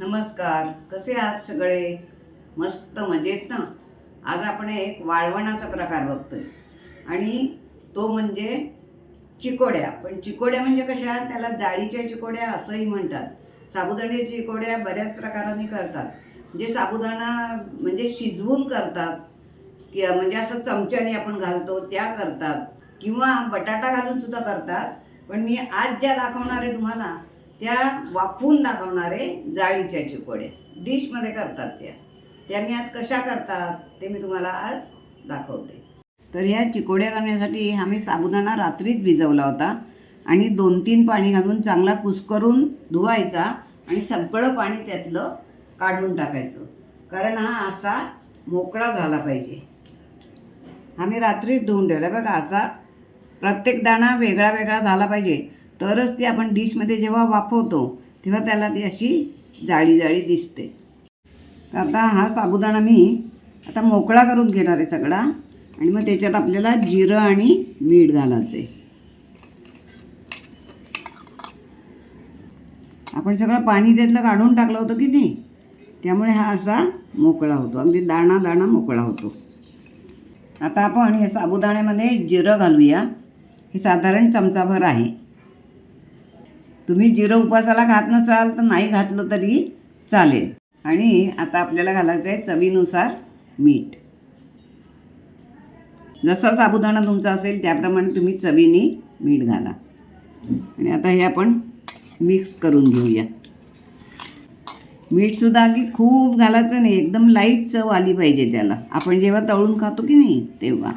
नमस्कार कसे आहात सगळे? मस्त मजेत ना? आज आपण एक वाळवणाचा प्रकार बघतोय. आणि तो म्हणजे चिकोड्या. पण चिकोड्या म्हणजे कशा? त्याला जाळीच्या चिकोड्या असंही म्हणतात. साबुदाण्याच्या चिकोड्या बऱ्याच प्रकारांनी करतात. जे साबुदाणा म्हणजे शिजवून करतात कि म्हणजे असं चमच्याने आपण घालतो त्या करतात. किंवा बटाटा घालून सुद्धा करतात. पण मी आज ज्या दाखवणार आहे तुम्हाला त्या वाफवून दाखवणारे जाळीच्या चिकोड्या. डिशमध्ये करतात त्या. त्या मी आज कशा करतात ते मी तुम्हाला आज दाखवते. तर या चिकोड्या करण्यासाठी आम्ही साबुदाणा रात्रीच भिजवला होता आणि दोन तीन पाणी घालून चांगला कुसकरून धुवायचा आणि सगळं पाणी त्यातलं काढून टाकायचं. कारण हा असा मोकळा झाला पाहिजे. आम्ही रात्रीच धुवून ठेवला. बघा असा प्रत्येक दाणा वेगळा वेगळा झाला पाहिजे. तरच ती आपण डिशमध्ये जेव्हा वाफवतो तेव्हा त्याला ती अशी जाळी जाळी दिसते. तर आता हा साबुदाणा मी आता मोकळा करून घेणार आहे सगळा आणि मग त्याच्यात आपल्याला जिरं आणि मीठ घालायचं आहे आपण सगळं पाणी त्यातलं काढून टाकलं होतं की नाही त्यामुळे हा असा मोकळा होतो. अगदी दाणा दाणा मोकळा होतो. आता आपण हे साबुदाण्यामध्ये जिरं घालूया. हे साधारण चमचाभर आहे. तुम्ही जिरं उपासाला घात नसाल तर नाही घातलं तरी चालेल. आणि आता आपल्याला घालायचं आहे चवीनुसार मीठ. जसा साबुदाणा तुमचा असेल त्याप्रमाणे तुम्ही चवीने मीठ घाला. आणि आता हे आपण मिक्स करून घेऊया. मीठसुद्धा अगदी खूप घालायचं नाही एकदम लाइट चव आली पाहिजे त्याला. आपण जेव्हा तळून खातो की नाही तेव्हा.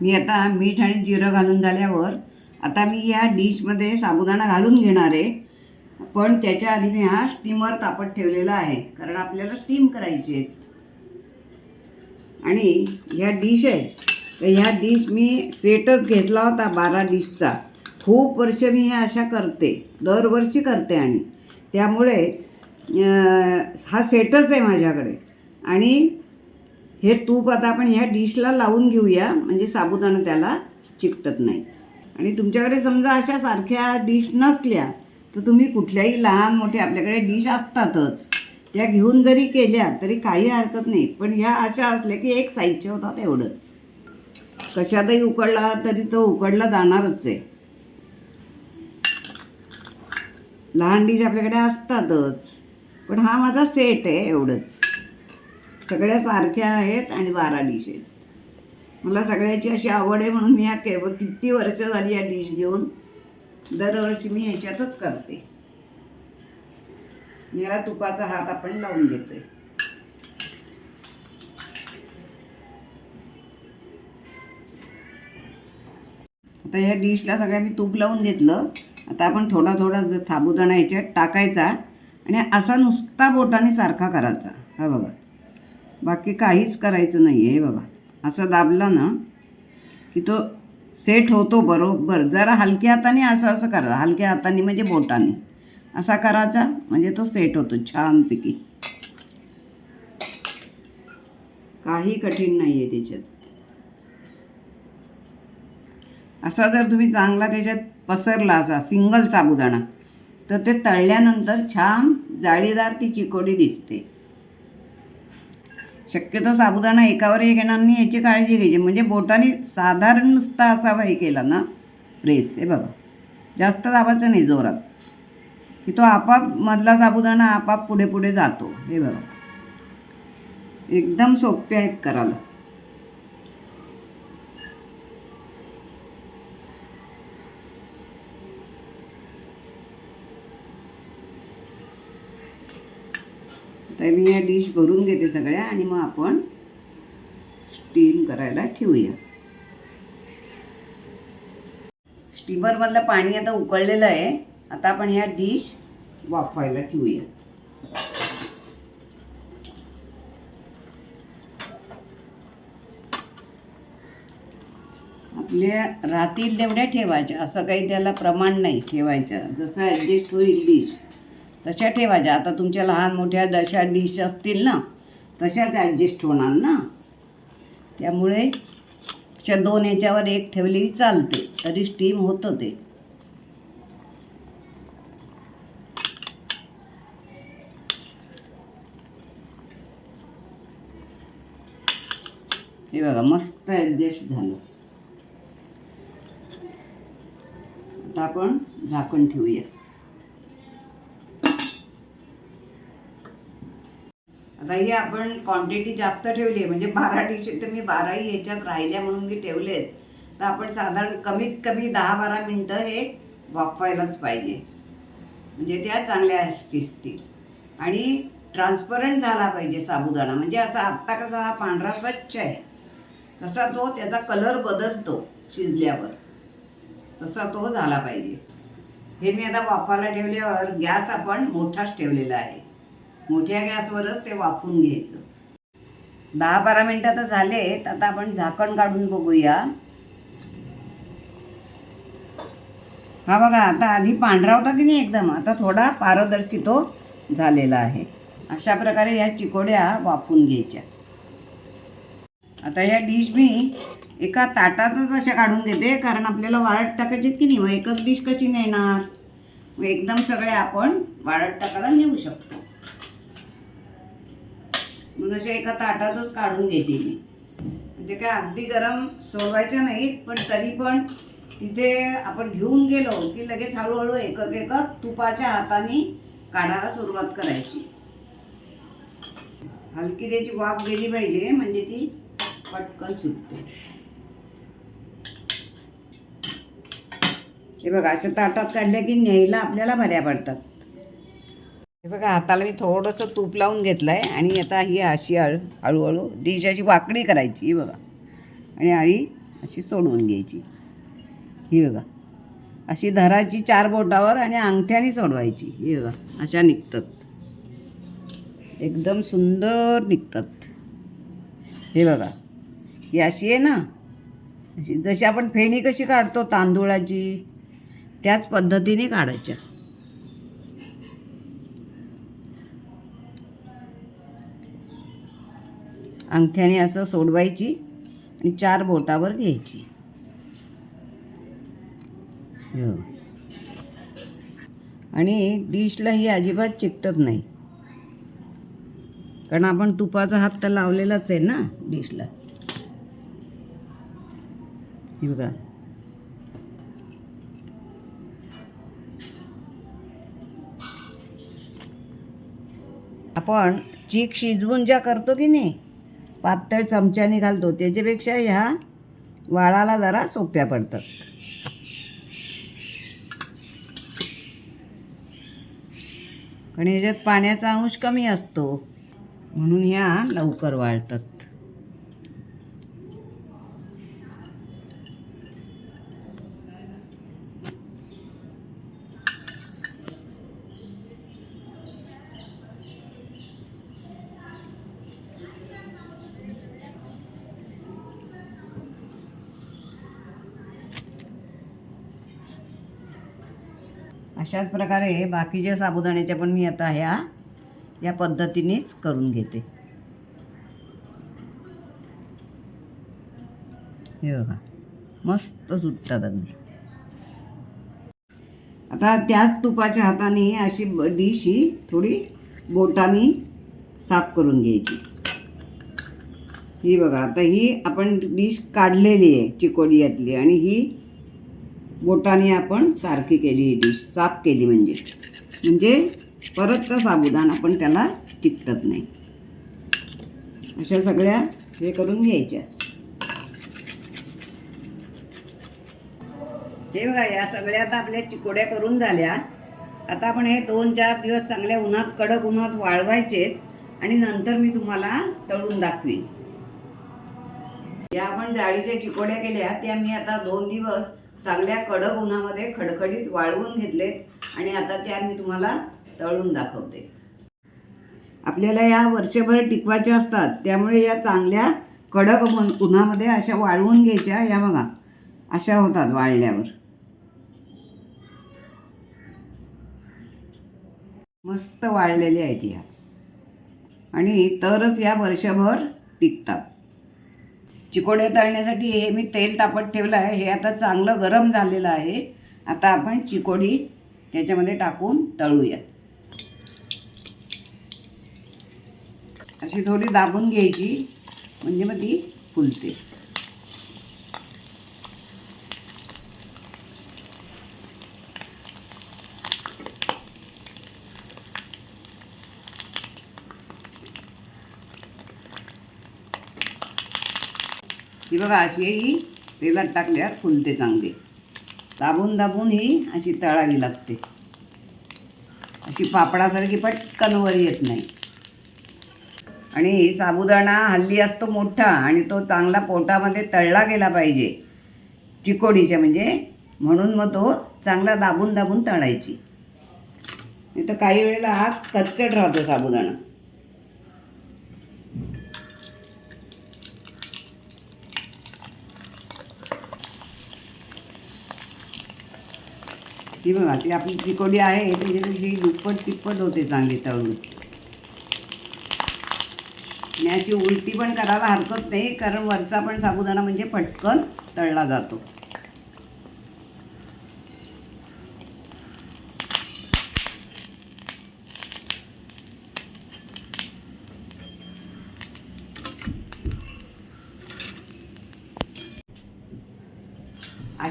मी आता मीठ आणि जिरं घालून झाल्यावर आता मी या डिशमध्ये साबुदाणा घालून घेणार आहे. पण त्याच्या आधी मी हा स्टीमर तापत ठेवलेला आहे कारण आपल्याला स्टीम करायची आहे. आणि ह्या डिश आहे. तर ह्या डिश मी सेटच घेतला होता बारा डिशचा खूप वर्ष मी ह्या अशा करते दरवर्षी करते आणि. त्यामुळे हा सेटच आहे माझ्याकडे. आणि हे तूप आता आपण ह्या डिशला लावून घेऊया म्हणजे साबुदाणा त्याला चिकटत नाही. आणि तुमच्याकडे समजा अशा सारख्या डिश नसल्या तर तुम्ही कुठल्याही लहान मोठे आपल्याकडे डिश असतातच. त्या घेऊन जरी केल्या तरी काही हरकत नाही. पण ह्या अशा असल्या की एक साईजच्या होतात एवढंच. कशातही उकडला तरी तो उकडला जाणारच आहे. लहान डिश आपल्याकडे असतातच. पण हा माझा सेट आहे एवढंच. सगळ्या सारख्या आहेत आणि बारा डिश आहेत. मला सगळ्याची अशी आवड आहे म्हणून मी ह्या केव किती वर्ष झाली या डिश घेऊन दरवर्षी मी ह्याच्यातच करते. याला तुपाचा हात आपण लावून घेतोय. आता या डिशला सगळ्या मी तूप लावून घेतलं. आता आपण थोडा थोडा साबुदाणा याच्यात टाकायचा आणि असा नुसता बोटाने सारखा करायचा. हा बघा. बाकी काहीच करायचं नाही आहे बघा. असं दाबला ना की तो सेट होतो बरोबर. जरा हलक्या हाताने असं असं करा. हलक्या हाताने म्हणजे बोटाने. असा करायचा म्हणजे तो सेट होतो छानपैकी. काही कठीण नाही आहे त्याच्यात. असा जर तुम्ही चांगला त्याच्यात पसरला असा सिंगल साबुदाणा तर ते तळल्यानंतर छान जाळीदार ती चिकोडी दिसते. शक्यतो साबुदाणा एकावर एक येणार नाही याची काळजी घ्यायची. म्हणजे बोटाने साधारण नुसता असावा हे केला ना प्रेस हे बघा. जास्त दाबायचं नाही जोरात. की तो आपाप मधला साबुदाणा आपाप पुढे पुढे जातो हे बघा. एकदम सोपे आहेत करायला. तर मी या डिश भरून घेते सगळ्या आणि मग आपण स्टीम करायला ठेवूया. स्टीमरमधलं पाणी आता उकळलेलं आहे. आता आपण ह्या डिश वाफवायला ठेवूया. आपल्या रातील तेवढ्या ठेवायच्या. असं काही त्याला प्रमाण नाही ठेवायचं. जसं ॲडजस्ट होईल डिश तशा ठेवायच्या. आता तुमच्या लहान मोठ्या दशा डिश असतील ना तशाच ॲडजस्ट होणार ना. त्यामुळे अशा दोन याच्यावर एक ठेवली चालते. तरी स्टीम होतं ते. हे बघा मस्त ॲडजस्ट झालं. आता आपण झाकण ठेवूया. बाई आपण क्वांटिटी जास्त ठेवली आहे. म्हणजे बारा टीशर्ट तर मी बाराही ह्याच्यात राहिल्या म्हणून मी ठेवलेत. तर आपण साधारण कमीत कमी दहा बारा मिनटं हे वाफवायलाच पाहिजे. म्हणजे त्या चांगल्या शिजतील आणि ट्रान्सपरंट झाला पाहिजे साबुदाणा. म्हणजे असा आत्ता कसा हा पांढरा स्वच्छ आहे. तसा तो त्याचा कलर बदलतो शिजल्यावर. तसा तो झाला पाहिजे. हे मी आता वाफायला ठेवल्यावर गॅस आपण मोठाच ठेवलेला आहे. मोठ्या गॅसवरच ते वाफून घ्यायचं. दहा बारा मिनटं तर झालेत आता आपण झाकण काढून बघूया. हा बघा आता आधी पांढरा होता की नाही एकदम? आता थोडा पारदर्शी तो हो झालेला आहे. अशा प्रकारे या चिकोड्या वाफून घ्यायच्या. आता ह्या डिश मी एका ताटातच अशा काढून घेते कारण आपल्याला वाळत टाकायची की नाही? मग एकच डिश कशी नेणार? एकदम सगळे आपण वाळत टाकायला नेऊ शकतो. मग अशा एका ताटातच काढून घेते मी. म्हणजे काय अगदी गरम सोडवायच्या नाही पण तरी पण तिथे आपण घेऊन गेलो की लगेच हळूहळू एकक एकक तुपाच्या हाताने काढायला सुरुवात करायची. हलकी त्याची वाफ गेली पाहिजे म्हणजे ती पटकन सुटते. हे बघा अशा ताटात काढल्या की न्यायला आपल्याला भऱ्या पडतात. हे बघा हाताला मी थोडंसं तूप लावून घेतलं आहे आणि आता ही अशी हळू हळूहळू डिश अशी वाकडी करायची ही बघा. आणि आळी अशी सोडवून घ्यायची. ही बघा. अशी धराची चार बोटावर आणि अंगठ्याने सोडवायची. ही बघा अशा निघतात. एकदम सुंदर निघतात. हे बघा. ही अशी आहे ना अशी जशी आपण फेणी कशी काढतो तांदूळाची त्याच पद्धतीने काढायच्या. अंगठ्याने असं सोडवायची आणि चार बोटावर घ्यायची. हो. आणि डिशला ही अजिबात चिकटत नाही. कारण आपण तुपाचा हात तर लावलेलाच आहे ना डिशला. बघा. आपण चीक शिजवून ज्या करतो की नाही पातळ चमच्याने घालतो. त्याच्यापेक्षा ह्या वाळाला जरा सोप्या पडतात. कारण ह्याच्यात पाण्याचा अंश कमी असतो. म्हणून ह्या लवकर वाळतात. अशाच प्रकारे बाकीच्या साबुदाण्याच्या पण मी आता ह्या या पद्धतीनेच करून घेते. हे बघा मस्त सुटतात अगदी. आता त्याच तुपाच्या हाताने अशी डिश ही थोडी बोटाने साफ करून घ्यायची. ही बघा आता ही आपण डिश काढलेली आहे चिकोडी यातली आणि ही बोटाने आपण सारखी केली डिश साफ केली म्हणजे. म्हणजे परतचा साबुदाणा पण त्याला चिकटत नाही. अशा सगळ्या हे करून घ्यायच्या. हे बघा या सगळ्या आता आपल्या चिकोड्या करून झाल्या. आता आपण हे दोन चार दिवस चांगल्या उन्हात कडक उन्हात वाळवायचेत आणि नंतर मी तुम्हाला तळून दाखवीन. या आपण जाळीच्या चिकोड्या केल्या त्या मी आता दोन दिवस चांगल्या कडक उन्हामध्ये खडखडीत वाळवून घेतलेत आणि आता त्या मी तुम्हाला तळून दाखवते. आपल्याला या वर्षभर टिकवायच्या असतात त्यामुळे या चांगल्या कडक उन्हामध्ये अशा वाळवून घ्यायच्या या बघा अशा होतात वाळल्यावर. मस्त वाळलेल्या आहेत या. आणि तरच या वर्षभर टिकतात. चिकोड्या तळण्यासाठी हे मी तेल तापत ठेवलं आहे. हे आता चांगलं गरम झालेलं आहे. आता आपण चिकोडी त्याच्यामध्ये टाकून तळूया अशी थोडी दाबून घ्यायची. म्हणजे मग ती फुलते. ही बघा अशी ही. तेलात टाकल्यावर फुलते चांगली. दाबून दाबून ही अशी तळावी लागते. अशी पापडासारखी पटकन वर येत नाही. आणि साबुदाणा हल्ली असतो मोठा आणि तो चांगला पोटामध्ये तळला गेला पाहिजे. चिकोडीच्या म्हणजे म्हणून मग तो चांगला दाबून दाबून तळायची. नाही तर काही वेळेला हात कच्चट राहतो साबुदाणा. ती बघा ती आपली चिकोडी आहे त्याच्यापेक्षा दुप्पट तिप्पट होते चांगली तळून. आणि याची उलटी पण करायला हरकत नाही कारण वरचा पण साबुदाणा म्हणजे पटकन तळला जातो.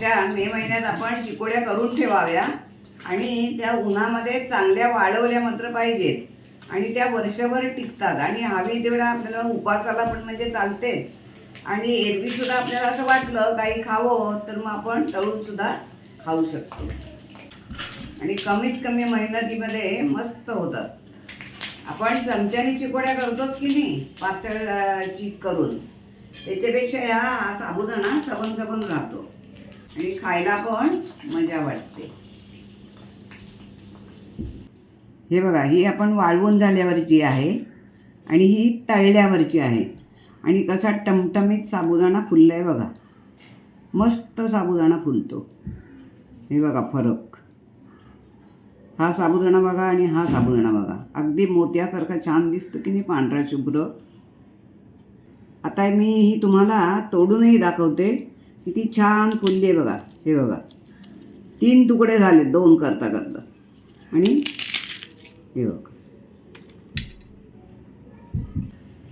अशा मे महिन्यात आपण चिकोड्या करून ठेवाव्या आणि त्या उन्हामध्ये चांगल्या वाळवल्या मात्र पाहिजेत. आणि त्या वर्षभर टिकतात. आणि हवी तेवढा आपल्याला उपासाला पण म्हणजे चालतेच. आणि एरवीसुद्धा आपल्याला असं वाटलं काही खावं तर मग आपण तळून सुद्धा खाऊ शकतो. आणि कमीत कमी मेहनतीमध्ये मस्त होतात. आपण चमच्याने चिकोड्या करतोच की नाही? पातळ चीक करून. त्याच्यापेक्षा ह्या साबुदाणा सबन सबन राहतो. आणि खायला पण मजा वाटते. हे बघा ही आपण वाळवून झाल्यावरची आहे आणि ही तळल्यावरची आहे. आणि कसा टमटमीत साबुदाणा फुलला आहे बघा. मस्त साबुदाणा फुलतो. हे बघा फरक. हा साबुदाणा बघा आणि हा साबुदाणा बघा. अगदी मोत्यासारखा छान दिसतो की नाही पांढरा शुभ्र. आता मी ही तुम्हाला तोडूनही दाखवते. किती छान फुलली आहे बघा हे बघा. तीन तुकडे झाले दोन करता करता. आणि हे बघा.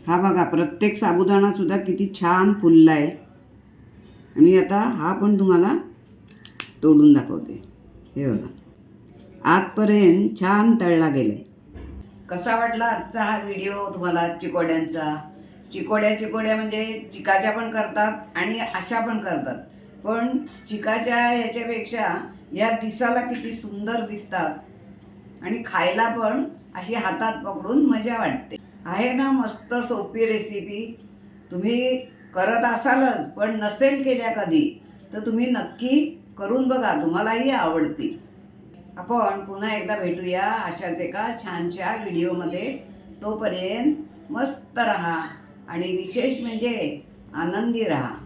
हा बघा प्रत्येक साबुदाणासुद्धा किती छान फुलला आहे आणि आता हा पण तुम्हाला तोडून दाखवते. हे बघा. आतपर्यंत छान तळला गेलाय. कसा वाटला आजचा हा व्हिडिओ तुम्हाला चिकोड्यांचा? चिकोड्या चिकोड्या म्हणजे चिकाच्या पण करतात आणि अशा पण करतात. पण चिकाच्या ह्याच्यापेक्षा या दिसाला किती सुंदर दिसतात. आणि खायला पण अशी हातात पकडून मजा वाटते. आहे ना मस्त सोपी रेसिपी तुम्ही करत असालच पण नसेल केल्या कधी तर तुम्ही नक्की करून बघा तुम्हालाही आवडतील आपण पुन्हा एकदा भेटूया अशाच एका छानशा व्हिडिओमध्ये तोपर्यंत मस्त रहा. आणि विशेष म्हणजे आनंदी राहा.